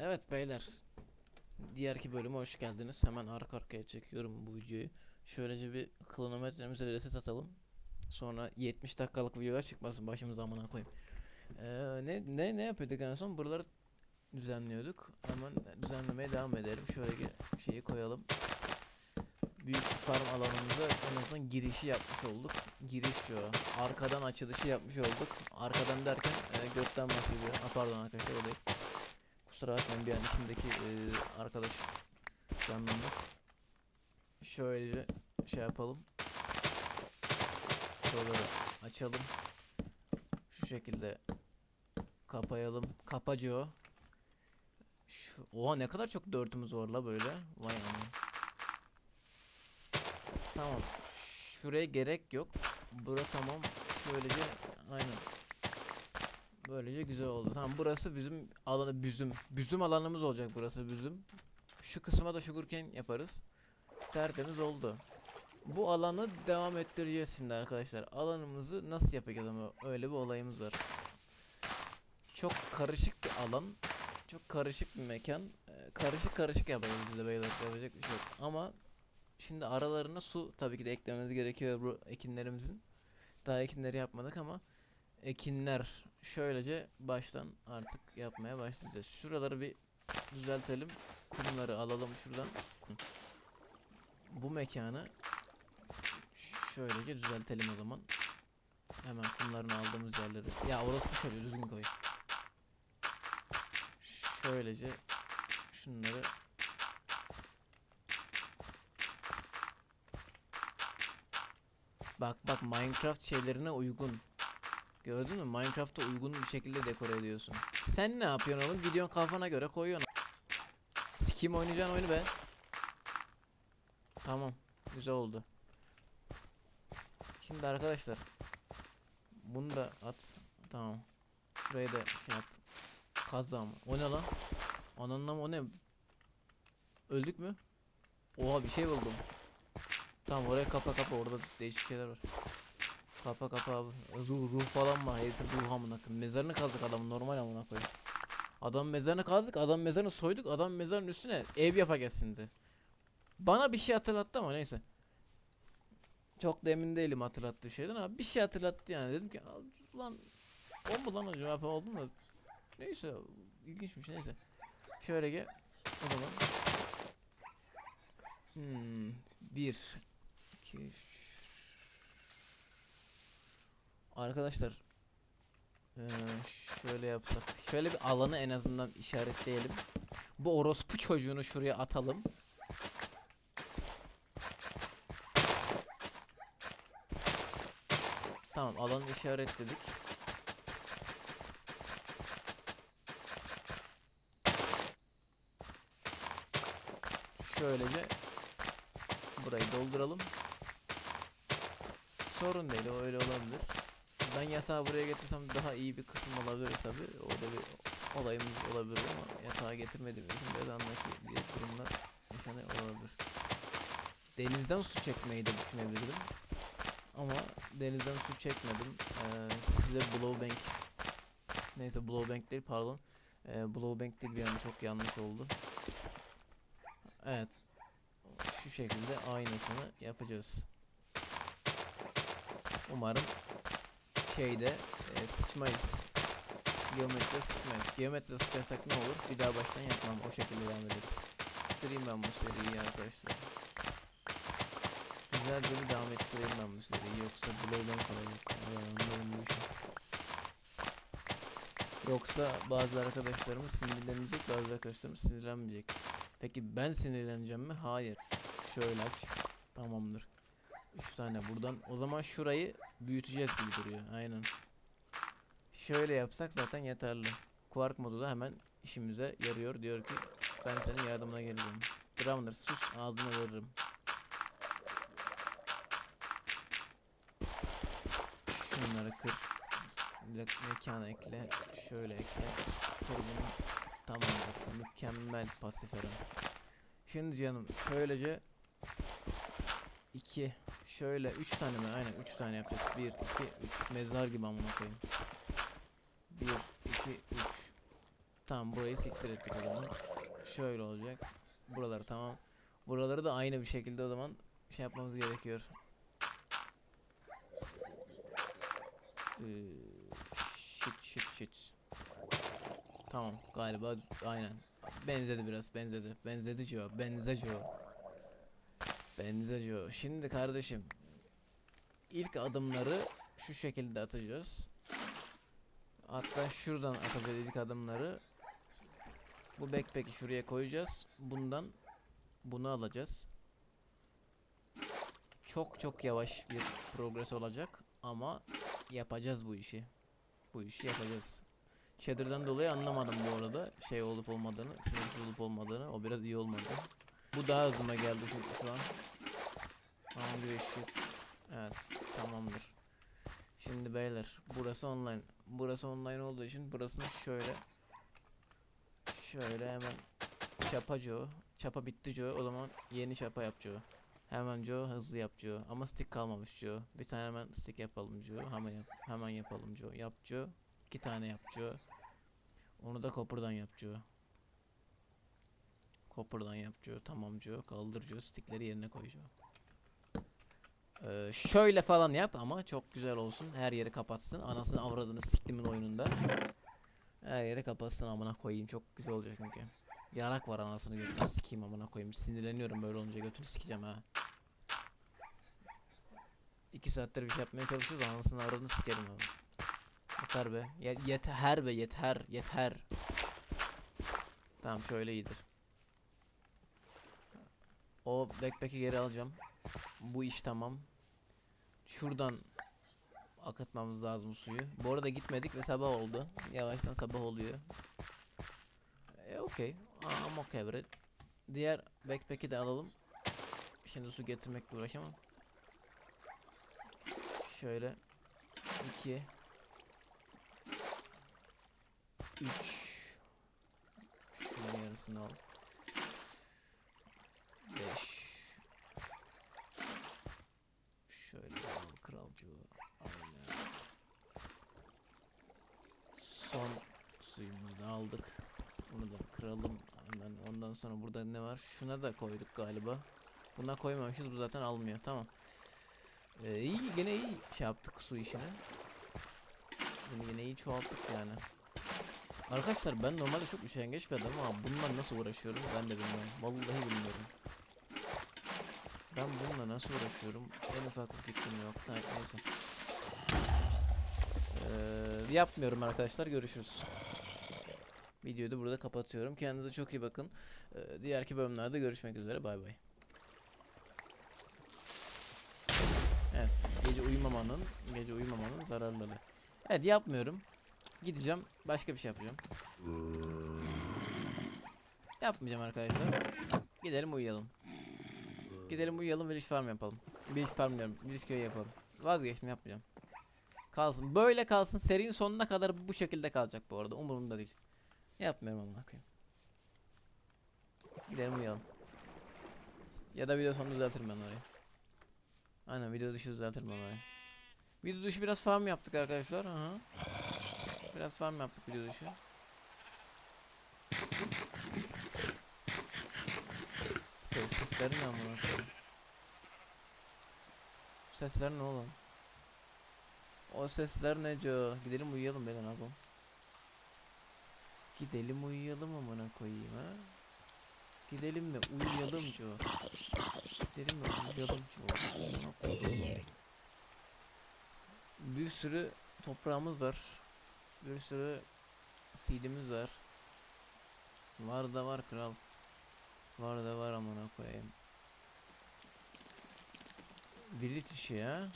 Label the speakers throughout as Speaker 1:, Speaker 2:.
Speaker 1: Evet beyler. Diğerki bölüme hoş geldiniz. Hemen arka arkaya çekiyorum bu videoyu. Şöylece bir kronometremize reset atalım. Sonra 70 dakikalık videolar çıkmasın başımıza amına koyayım. Ee, ne ne ne yapıyorduk en son? Buraları düzenliyorduk. Hemen düzenlemeye devam edelim. Şöyle ge- şeyi koyalım. Büyük farm alanımıza en azından girişi yapmış olduk. Giriş şu. Arkadan açılışı yapmış olduk. Arkadan derken e, gökten bahsediyor. Pardon arkadaşlar o değil. Kusura bakmayın bir an içimdeki e, arkadaş canlandı. Şöylece şey yapalım. Şuraları açalım. Şu şekilde kapayalım. Kapacı o. Şu, oha ne kadar çok dörtümüz var la böyle. Vay aman. Tamam. Şuraya gerek yok. Bura tamam. Şöylece aynen. Böylece güzel oldu. Tamam burası bizim alanı büzüm. Büzüm alanımız olacak burası büzüm. Şu kısma da sugarcane yaparız. Tertemiz oldu. Bu alanı devam ettireceğiz şimdi arkadaşlar. Alanımızı nasıl yapacağız ama öyle bir olayımız var. Çok karışık bir alan. Çok karışık bir mekan. Ee, karışık karışık yapacağız biz de beyler. Yapacak bir şey yok. Ama şimdi aralarına su tabii ki de eklememiz gerekiyor bu ekinlerimizin. Daha ekinleri yapmadık ama ekinler şöylece baştan artık yapmaya başlayacağız. Şuraları bir düzeltelim. Kumları alalım şuradan. Kum. Bu mekanı şöylece düzeltelim o zaman. Hemen kumlarını aldığımız yerleri. Ya orası bir şöyle düzgün koy. Şöylece şunları Bak bak Minecraft şeylerine uygun. Gördün mü? Minecraft'a uygun bir şekilde dekore ediyorsun. Sen ne yapıyorsun oğlum? Gidiyorsun kafana göre koyuyorsun. Sikim oynayacağın oyunu be. Tamam. Güzel oldu. Şimdi arkadaşlar. Bunu da at. Tamam. Şurayı da şey yap. Kazdı ama. O ne lan? Ananla o ne? Öldük mü? Oha bir şey buldum. Tamam oraya kapa kapa orada değişik şeyler var. Kapa kapa abi. Ruh, ruh falan mı? Herifin ruh amına koyayım. Mezarını kazdık adamın normal amına koyayım. Adam mezarını kazdık, adam mezarını soyduk, adam mezarın üstüne ev yapacağız şimdi. Bana bir şey hatırlattı ama neyse. Çok da emin değilim hatırlattığı şeyden ama bir şey hatırlattı yani. Dedim ki "Aa, lan o mu lan acaba oldu mu? Neyse ilginçmiş neyse. Şöyle gel. O zaman. Hmm, bir, iki, üç. Arkadaşlar şöyle yapsak. Şöyle bir alanı en azından işaretleyelim. Bu orospu çocuğunu şuraya atalım. Tamam alanı işaretledik. Şöylece burayı dolduralım. Sorun değil o öyle olabilir. Ben yatağı buraya getirsem daha iyi bir kısım olabilir tabi. Orada bir olayımız olabilir ama yatağı getirmediğim için biraz anlaki bir durumlar yaşanıyor olabilir. Denizden su çekmeyi de düşünebilirim. Ama denizden su çekmedim. Ee, size Blowbank Neyse Blowbank değil pardon. Ee, Blowbank değil bir anda çok yanlış oldu. Evet. Şu şekilde aynısını yapacağız. Umarım şeyde e, sıçmayız. Geometride sıçmayız. Geometride sıçarsak ne olur? Bir daha baştan yapmam. O şekilde devam ederiz. Bitireyim ben bu seriyi arkadaşlar. Güzelce bir devam ettireyim ben bu seriyi. Yoksa Blow'dan kalacak. İşi. Yoksa bazı arkadaşlarımız sinirlenecek, bazı arkadaşlarımız sinirlenmeyecek. Peki ben sinirleneceğim mi? Hayır. Şöyle aç. Tamamdır. 3 tane buradan. O zaman şurayı büyüteceğiz gibi duruyor. Aynen. Şöyle yapsak zaten yeterli. Quark modu da hemen işimize yarıyor. Diyor ki ben senin yardımına geleceğim. Drummer sus ağzına veririm. Şunları kır. Me- Mekana ekle. Şöyle ekle. Kır bunu. Tamamdır. Mükemmel pasif eren. Şimdi canım şöylece 2 şöyle 3 tane mi? Aynen 3 tane yapacağız. 1 2 3 mezar gibi amına koyayım. 1 2 3 Tamam burayı siktir ettik o zaman. Şöyle olacak. Buralar tamam. Buraları da aynı bir şekilde o zaman şey yapmamız gerekiyor. Ee, shit shit shit. Tamam galiba aynen. Benzedi biraz benzedi. Benzedi Joe. Benze Joe. Joe. Şimdi kardeşim. ilk adımları şu şekilde atacağız. Hatta şuradan atabildik adımları. Bu backpack'i şuraya koyacağız. Bundan bunu alacağız. Çok çok yavaş bir progres olacak ama yapacağız bu işi. Bu işi yapacağız. Shader'dan dolayı anlamadım bu arada şey olup olmadığını, sınırsız olup olmadığını. O biraz iyi olmadı. Bu daha hızlıma geldi şu, şu an. Hungry shit. Evet, tamamdır. Şimdi beyler, burası online. Burası online olduğu için burasını şöyle şöyle hemen çapa Joe. Çapa bitti Joe. O zaman yeni çapa yap Joe. Hemen Joe hızlı yap Joe. Ama stick kalmamış Joe. Bir tane hemen stick yapalım Joe. Hemen yap. Hemen yapalım Joe. Yap Joe. İki tane yap Joe. Onu da copper'dan yap Joe. Copper'dan yap Joe. Tamam Joe. Kaldır Joe. Stickleri yerine koy Joe. Ee, şöyle falan yap ama çok güzel olsun. Her yeri kapatsın. Anasını avradını siktimin oyununda. Her yeri kapatsın amına koyayım. Çok güzel olacak çünkü. Yarak var anasını götünü sikeyim amına koyayım. Sinirleniyorum böyle olunca götünü sikeceğim ha. İki saattir bir şey yapmaya çalışıyoruz anasını avradını sikerim abi. Yeter be. Ye- yeter be yeter yeter. Tamam şöyle iyidir. O backpack'i geri alacağım. Bu iş tamam. Şuradan akıtmamız lazım suyu. Bu arada gitmedik ve sabah oldu. Yavaştan sabah oluyor. E okey. Okay with it. Diğer backpack'i de alalım. Şimdi su getirmekle uğraşamam. Şöyle 2 3 Şunun yarısını al. 5 Şöyle al kralcığı. Aynen. Son suyumuzu da aldık. Bunu da kıralım. Hemen ondan sonra burada ne var? Şuna da koyduk galiba. Buna koymamışız. Bu zaten almıyor. Tamam. Ee, iyi gene iyi şey yaptık su işine. Bunu yine iyi çoğalttık yani. Arkadaşlar ben normalde çok üşengeç bir adamım ama bununla nasıl uğraşıyorum ben de bilmiyorum. Vallahi bilmiyorum. Ben bununla nasıl uğraşıyorum? En ufak bir fikrim yok. Ha, neyse. Ee, yapmıyorum arkadaşlar. Görüşürüz. Videoyu da burada kapatıyorum. Kendinize çok iyi bakın. Ee, diğerki bölümlerde görüşmek üzere. Bay bay. Evet. Gece uyumamanın, gece uyumamanın zararları. Evet yapmıyorum. Gideceğim. Başka bir şey yapacağım. Yapmayacağım arkadaşlar. Gidelim uyuyalım. Gidelim uyuyalım Village Farm yapalım. Village Farm diyorum. Village köy yapalım. Vazgeçtim yapmayacağım. Kalsın. Böyle kalsın. Serinin sonuna kadar bu şekilde kalacak bu arada. Umurumda değil. Yapmıyorum amına koyayım. Gidelim uyuyalım. Ya da video sonu düzeltirim ben orayı. Aynen video dışı düzeltirim ben orayı. Video dışı biraz farm yaptık arkadaşlar. Aha. Biraz farm yaptık video dışı. Ses sesler ne amına Sesler ne oğlum? O sesler ne Joe? Gidelim uyuyalım be ne yapalım? Gidelim uyuyalım amına koyayım ha? Gidelim mi uyuyalım Joe? Gidelim mi uyuyalım koyayım. Bir sürü toprağımız var. Bir sürü seedimiz var. Var da var kral. Var da var amına koyayım. Village işi ya.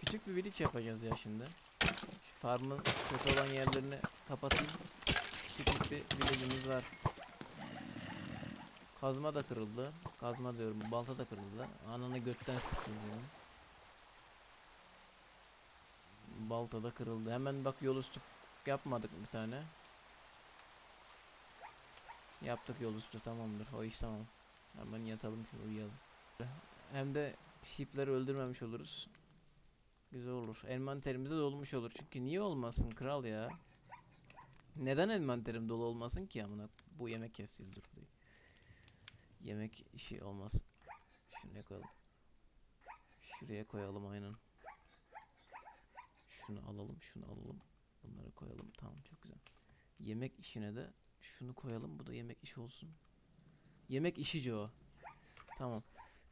Speaker 1: Küçük bir village yapacağız ya şimdi. Şu Farmın kötü olan yerlerini kapatayım. Küçük bir village'imiz var. Kazma da kırıldı. Kazma diyorum, balta da kırıldı. Ananı götten sikeyim benim. Balta da kırıldı. Hemen bak yol üstü yapmadık bir tane. Yaptık yol üstü tamamdır. O iş tamam. Hemen yatalım şimdi uyuyalım. Hem de sheep'leri öldürmemiş oluruz. Güzel olur. Envanterimiz de dolmuş olur. Çünkü niye olmasın kral ya? Neden envanterim dolu olmasın ki amına bu yemek kesiyor dur. Yemek işi olmaz. Şuraya koyalım. Şuraya koyalım aynen. Şunu alalım, şunu alalım. Bunları koyalım. Tamam çok güzel. Yemek işine de şunu koyalım. Bu da yemek işi olsun. Yemek işici o. Tamam.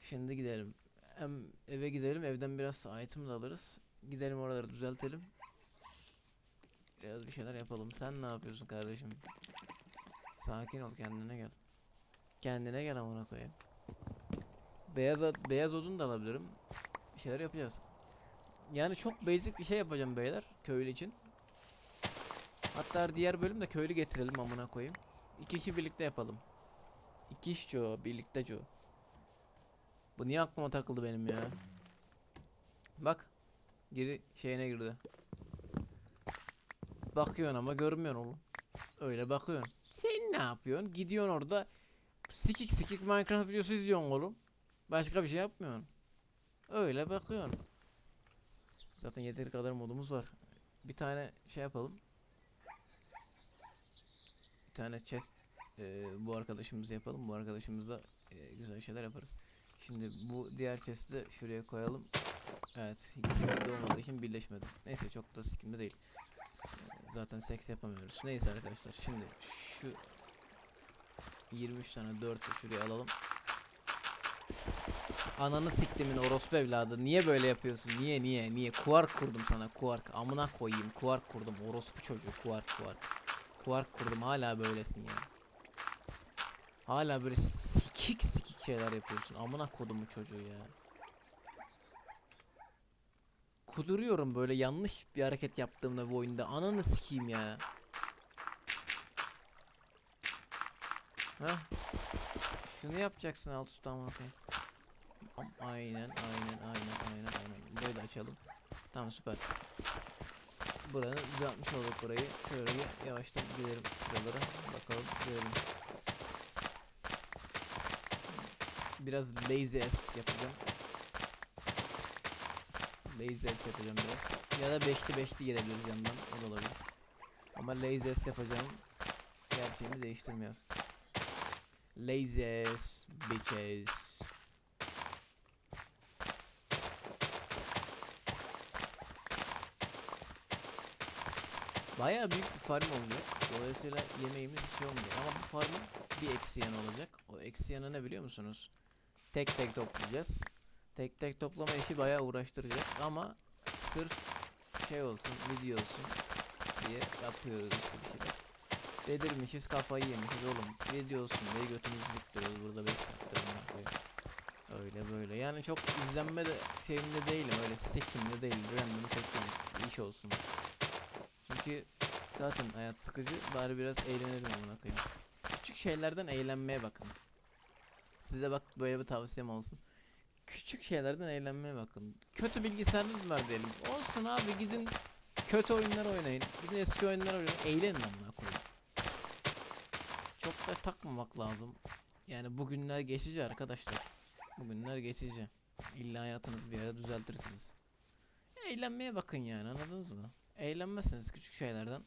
Speaker 1: Şimdi gidelim. Hem eve gidelim. Evden biraz item de alırız. Gidelim oraları düzeltelim. Biraz bir şeyler yapalım. Sen ne yapıyorsun kardeşim? Sakin ol kendine gel. Kendine gel amına koyayım. Beyaz beyaz odun da alabilirim. Bir şeyler yapacağız. Yani çok basic bir şey yapacağım beyler köylü için. Hatta diğer bölümde köylü getirelim amına koyayım. İki kişi birlikte yapalım. İki iş Joe, birlikte Joe. Bu niye aklıma takıldı benim ya? Bak. Geri şeyine girdi. Bakıyorsun ama görmüyorsun oğlum. Öyle bakıyorsun. Sen ne yapıyorsun? Gidiyorsun orada sikik sikik Minecraft videosu izliyorsun oğlum. Başka bir şey yapmıyorsun. Öyle bakıyorsun. Zaten yeteri kadar modumuz var. Bir tane şey yapalım. Tane chest eee, bu arkadaşımızı yapalım. Bu arkadaşımızla eee, güzel şeyler yaparız. Şimdi bu diğer chest'i de şuraya koyalım. Evet, ikisi birlikte olmadığı için birleşmedi. Neyse çok da sikimde değil. Zaten seks yapamıyoruz. Neyse arkadaşlar şimdi şu 23 tane 4'ü şuraya alalım. Ananı siktimin orospu evladı. Niye böyle yapıyorsun? Niye niye niye? Kuark kurdum sana kuark. Amına koyayım kuark kurdum. Orospu çocuğu kuark kuark. Kuark kurdum hala böylesin ya. Hala böyle sikik sikik şeyler yapıyorsun. Amına kodumu çocuğu ya. Kuduruyorum böyle yanlış bir hareket yaptığımda bu oyunda. Ananı sikeyim ya. Hah. Şunu yapacaksın alt üstü amına koyayım. Am- Aynen aynen aynen aynen aynen. Da açalım. Tamam süper. Buranı düzeltmiş olduk burayı. Şöyle yavaştan gidelim şuralara. Bakalım görelim. Biraz lazy ass yapacağım. Lazy ass yapacağım biraz. Ya da beşli beşli gelebiliriz yandan. O da olabilir. Ama lazy ass yapacağım. Gerçeğini değiştirmiyor. Lazy ass bitches. Bayağı büyük bir farm olacak. Dolayısıyla yemeğimiz bir şey olmayacak. Ama bu farmın bir eksi yanı olacak. O eksi yanı ne biliyor musunuz? Tek tek toplayacağız. Tek tek toplama işi bayağı uğraştıracak ama sırf şey olsun, video olsun diye yapıyoruz işte kafayı yemişiz oğlum. Video olsun diye götümüzü diktiriyoruz burada 5 saattir. Öyle böyle. Yani çok izlenme de şeyimde değilim. Öyle sekimde değil. Random çekiyorum. iş olsun. Çünkü zaten hayat sıkıcı. Bari biraz eğlenelim amına koyayım. Küçük şeylerden eğlenmeye bakın. Size bak böyle bir tavsiyem olsun. Küçük şeylerden eğlenmeye bakın. Kötü bilgisayarınız var diyelim. Olsun abi gidin kötü oyunlar oynayın. Gidin eski oyunlar oynayın. Eğlenin amına koyayım. Çok da takmamak lazım. Yani bugünler geçici arkadaşlar. Bugünler geçici. İlla hayatınızı bir yere düzeltirsiniz. Eğlenmeye bakın yani anladınız mı? Eğlenmezseniz küçük şeylerden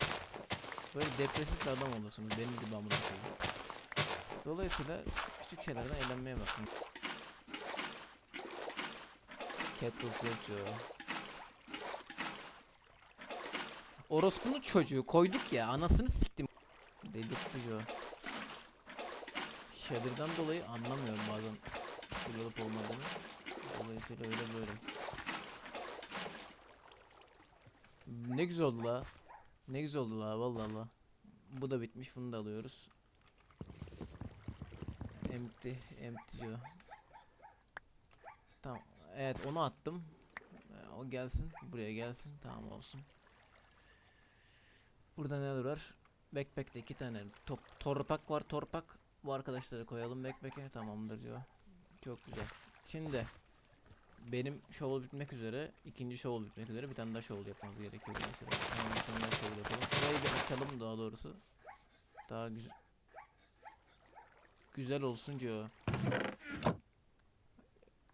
Speaker 1: böyle depresif bir adam olursunuz benim gibi amına koyayım. Dolayısıyla küçük şeylerden eğlenmeye bakın. Kettlefield Joe. Orospu'nun çocuğu koyduk ya anasını siktim. Delirtti Joe. Shader'dan dolayı anlamıyorum bazen full olup olmadığını. Dolayısıyla öyle böyle. Ne güzel oldu la. Ne güzel oldu la vallahi la. Bu da bitmiş bunu da alıyoruz. Empty, empty Joe. Tamam. Evet onu attım. Ee, O gelsin. Buraya gelsin. Tamam olsun. Burada ne var? Backpack'te iki tane top, torpak var. Torpak. Bu arkadaşları koyalım backpack'e. Tamamdır diyor. Çok güzel. Şimdi benim shovel bitmek üzere. ikinci shovel bitmek üzere. Bir tane daha shovel yapmamız gerekiyor. Mesela. Hemen bir tane daha shovel yapalım. Şurayı bir açalım daha doğrusu. Daha güzel. Güzel olsun diyor.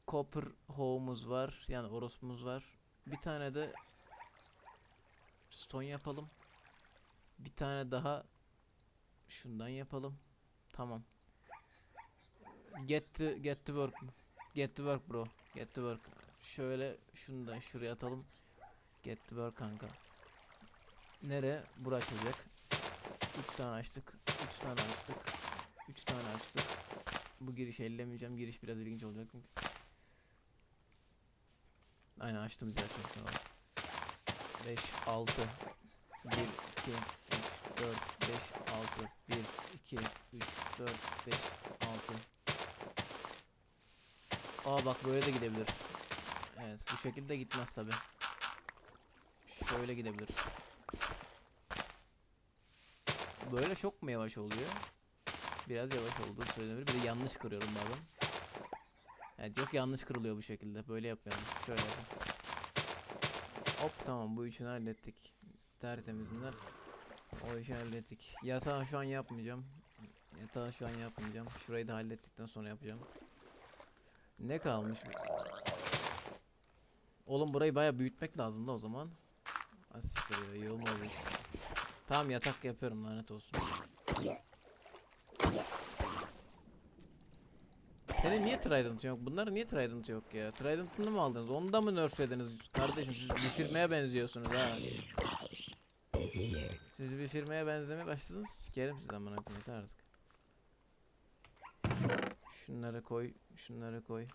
Speaker 1: Copper home'umuz var. Yani orospumuz var. Bir tane de stone yapalım. Bir tane daha şundan yapalım. Tamam. Get to, get to work. Get to work bro. Get to work. Şöyle şunu da şuraya atalım. Get to work kanka. Nere? Bura açılacak. 3 tane açtık. 3 tane açtık. 3 tane açtık. Bu giriş ellemeyeceğim. Giriş biraz ilginç olacak çünkü. Aynen açtım zaten. Tamam. 5 6 1 2 3 4 5 6 1 2 3 4 5 6 Aa bak böyle de gidebilir. Evet bu şekilde gitmez tabi. Şöyle gidebilir. Böyle çok mu yavaş oluyor? Biraz yavaş olduğu söylenebilir. Bir de yanlış kırıyorum bazen. Evet yok yanlış kırılıyor bu şekilde. Böyle yapmayalım. Şöyle yapalım. Hop tamam bu üçünü hallettik. Tertemizinden. O işi hallettik. Yatağı şu an yapmayacağım. Yatağı şu an yapmayacağım. Şurayı da hallettikten sonra yapacağım. Ne kalmış? Oğlum burayı baya büyütmek lazım da o zaman. Asistir ya iyi olmadı. Tamam yatak yapıyorum lanet olsun. Senin niye Trident yok? Bunların niye Trident yok ya? Trident'ını mı aldınız? Onu da mı nerflediniz? Kardeşim siz bir firmaya benziyorsunuz ha. Siz bir firmaya benzemeye başladınız. Sikerim sizi amına koyayım artık. Şunları koy, şunları koy.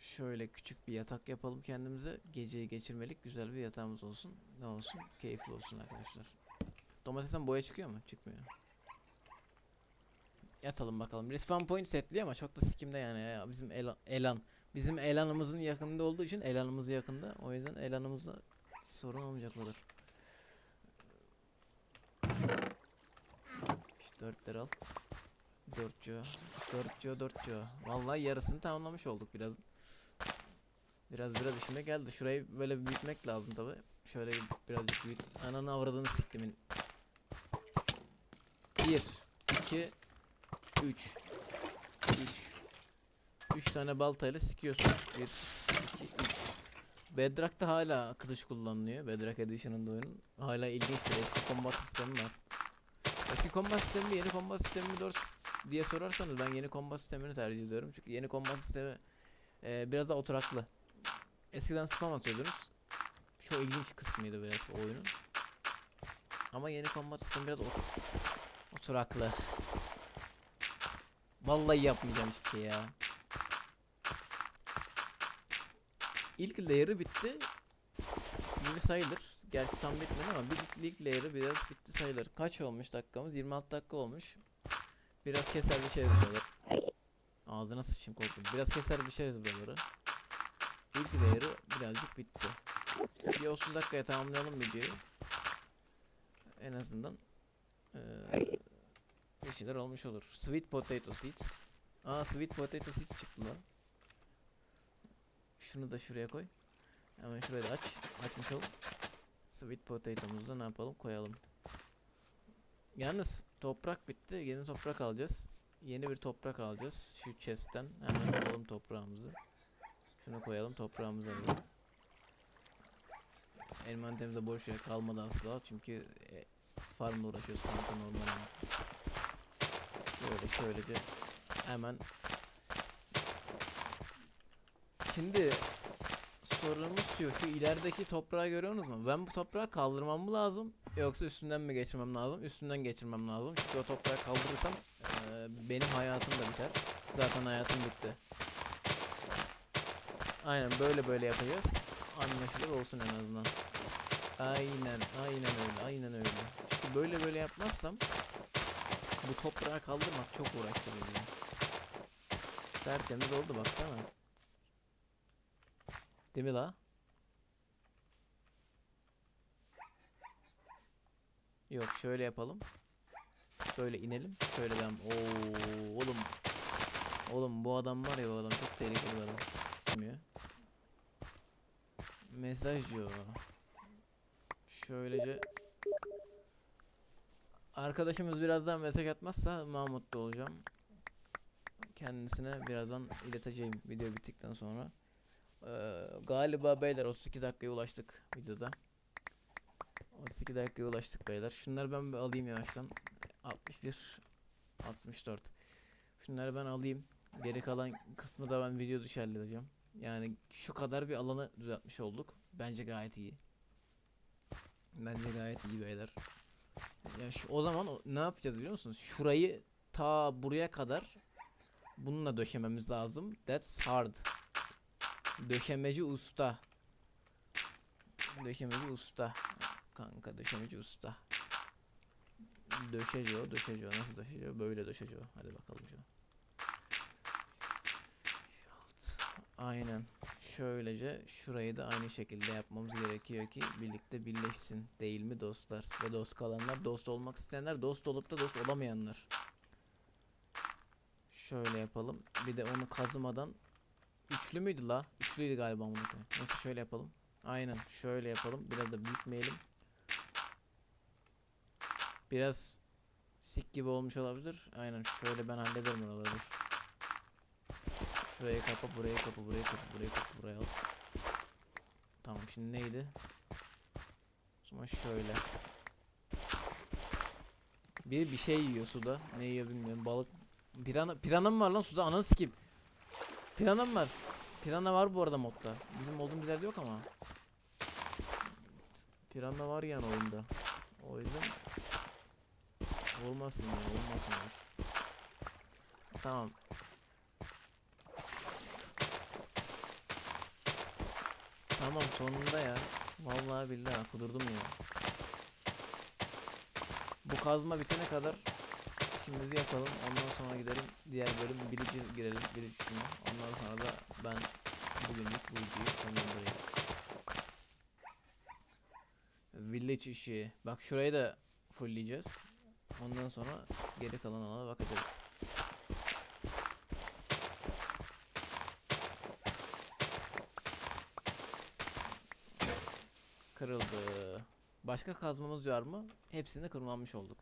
Speaker 1: Şöyle küçük bir yatak yapalım kendimize. Geceyi geçirmelik güzel bir yatağımız olsun. Ne olsun? Keyifli olsun arkadaşlar. Domatesten boya çıkıyor mu? Çıkmıyor. Yatalım bakalım. Respawn point setliyor ama çok da sikimde yani ya. Bizim elan, elan. Bizim elanımızın yakınında olduğu için elanımız yakında. O yüzden elanımızda sorun olmayacak olur. İşte dörtleri al. 4 4 co 4 co Vallahi yarısını tamamlamış olduk biraz. Biraz biraz işime geldi. Şurayı böyle bir büyütmek lazım tabi. Şöyle birazcık büyüt. Ananı avradını siktimin. 1 2 3 3 3 tane baltayla sikiyorsunuz. 1 2 3 Bedrock'ta hala kılıç kullanılıyor. Bedrock Edition'ın oyunun. Hala ilginçtir. Eski combat sistemi var. Eski combat sistemi mi, yeni combat sistemi mi doğru diye sorarsanız ben yeni combat sistemini tercih ediyorum. Çünkü yeni combat sistemi e, biraz daha oturaklı. Eskiden spam atıyordunuz. Çok ilginç kısmıydı biraz oyunun. Ama yeni combat sistemi biraz ot oturaklı. Vallahi yapmayacağım hiçbir şey ya. İlk layer'ı bitti. Gibi sayılır. Gerçi tam bitmedi ama bir ilk layer'ı biraz bitti sayılır. Kaç olmuş dakikamız? 26 dakika olmuş. Biraz keser biçeriz buraları. Ağzına sıçayım korktum. Biraz keser biçeriz buraları. İlk layer'ı birazcık bitti. Bir 30 dakikaya tamamlayalım videoyu. En azından eee bir şeyler olmuş olur. Sweet potato seeds. Aa sweet potato seeds çıktı lan. Şunu da şuraya koy. Hemen şurayı da aç. Açmış ol. Sweet potato'muzu ne yapalım koyalım. Yalnız toprak bitti. Yeni toprak alacağız. Yeni bir toprak alacağız. Şu chest'ten. Hemen alalım toprağımızı. Şunu koyalım toprağımızı alalım. Envanterimizde boş yer kalmadı asla. Çünkü e, farmla uğraşıyoruz kanka normal. Böyle şöylece hemen Şimdi sorumuz şu, şu ilerideki toprağı görüyorsunuz mu? Ben bu toprağı kaldırmam lazım yoksa üstünden mi geçirmem lazım? Üstünden geçirmem lazım. Çünkü o toprağı kaldırırsam eee, benim hayatım da biter. Zaten hayatım bitti. Aynen böyle böyle yapacağız. Anlaşılır olsun en azından. Aynen, aynen öyle, aynen öyle. Çünkü böyle böyle yapmazsam bu toprağı kaldırmak çok uğraştırıcı. Tertemiz oldu baksana. Değil mi la? Yok şöyle yapalım. Böyle inelim. Şöyle ben. Oo oğlum. Oğlum bu adam var ya bu adam çok tehlikeli bir adam. Bilmiyor. Mesaj diyor. Şöylece Arkadaşımız birazdan mesaj atmazsa Mahmut'ta olacağım. Kendisine birazdan ileteceğim video bittikten sonra. Ee, galiba beyler 32 dakikaya ulaştık videoda. 32 dakikaya ulaştık beyler. Şunları ben bir alayım yavaştan. 61 64. Şunları ben alayım. Geri kalan kısmı da ben video dışı halledeceğim. Yani şu kadar bir alanı düzeltmiş olduk. Bence gayet iyi. Bence gayet iyi beyler. Ya şu, o zaman o- ne yapacağız biliyor musunuz? Şurayı ta buraya kadar bununla döşememiz lazım. That's hard. Döşemeci usta. Döşemeci usta. Kanka döşemeci usta. Döşeci o, döşeci o. Nasıl döşeci o? Böyle döşeci o. Hadi bakalım şu. Aynen. Şöylece şurayı da aynı şekilde yapmamız gerekiyor ki birlikte birleşsin. Değil mi dostlar? Ve dost kalanlar, dost olmak isteyenler, dost olup da dost olamayanlar. Şöyle yapalım. Bir de onu kazımadan Üçlü müydü la? Üçlüydü galiba bunu. Neyse şöyle yapalım. Aynen şöyle yapalım. Biraz da büyütmeyelim. Biraz sik gibi olmuş olabilir. Aynen şöyle ben hallederim oraları. Şurayı kapa, burayı kapa, burayı kapa, burayı kapa, burayı al. Tamam şimdi neydi? O zaman şöyle. Bir bir şey yiyor suda. Ne yiyor bilmiyorum. Balık. Pirana, pirana mı var lan suda? Ananı sikeyim. Pirana mı var? Pirana var bu arada modda. Bizim olduğumuz yerde yok ama. Pirana var yani oyunda. O yüzden olmasın yani olmasın. yani. Tamam. Tamam sonunda ya. Vallahi billahi kudurdum ya. Bu kazma bitene kadar işimizi yapalım. Ondan sonra gidelim diğer bölüm Village'e girelim. İçine. Ondan sonra da ben bugünlük bu videoyu sonlandırayım. Village işi. Bak şurayı da fullleyeceğiz. Ondan sonra geri kalan alana bakacağız. Kırıldı. Başka kazmamız var mı? Hepsini kırmamış olduk.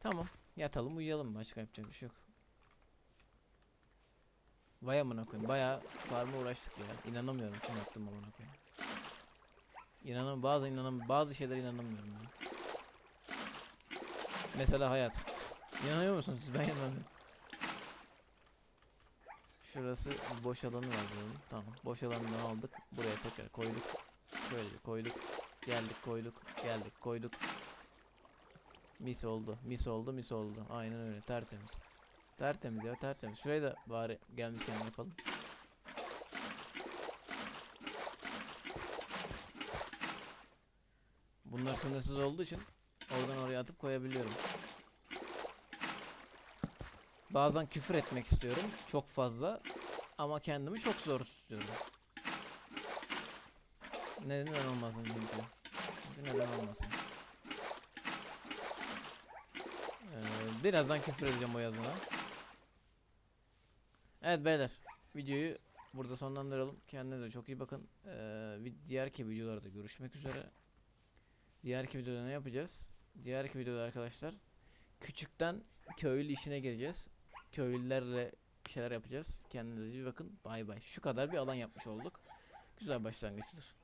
Speaker 1: Tamam. Yatalım uyuyalım. Başka yapacak bir şey yok. Vay amına koyayım. Bayağı farma uğraştık ya. İnanamıyorum şunu yaptım amına koyayım. İnanam bazı inanam bazı şeyler inanamıyorum ya. Mesela hayat. İnanıyor musunuz siz? Ben inanamıyorum. Şurası boş alanı var bunun. Tamam. Boş alanını aldık. Buraya tekrar koyduk. Şöyle koyduk. Geldik koyduk. Geldik koyduk. Mis oldu. Mis oldu. Mis oldu. Aynen öyle. Tertemiz. Tertemiz ya tertemiz. Şurayı da bari gelmişken yapalım. Bunlar sınırsız olduğu için oradan oraya atıp koyabiliyorum. Bazen küfür etmek istiyorum. Çok fazla. Ama kendimi çok zor tutuyorum. Neden olmasın çünkü. Neden olmasın. Ee, birazdan küfür edeceğim o yazına. Evet beyler. Videoyu burada sonlandıralım. Kendinize çok iyi bakın. Ee, vi- diğerki videolarda görüşmek üzere. Diğerki videoda ne yapacağız? Diğerki videoda arkadaşlar küçükten köylü işine gireceğiz. Köylülerle şeyler yapacağız. Kendinize iyi bakın. Bay bay. Şu kadar bir alan yapmış olduk. Güzel başlangıçtır.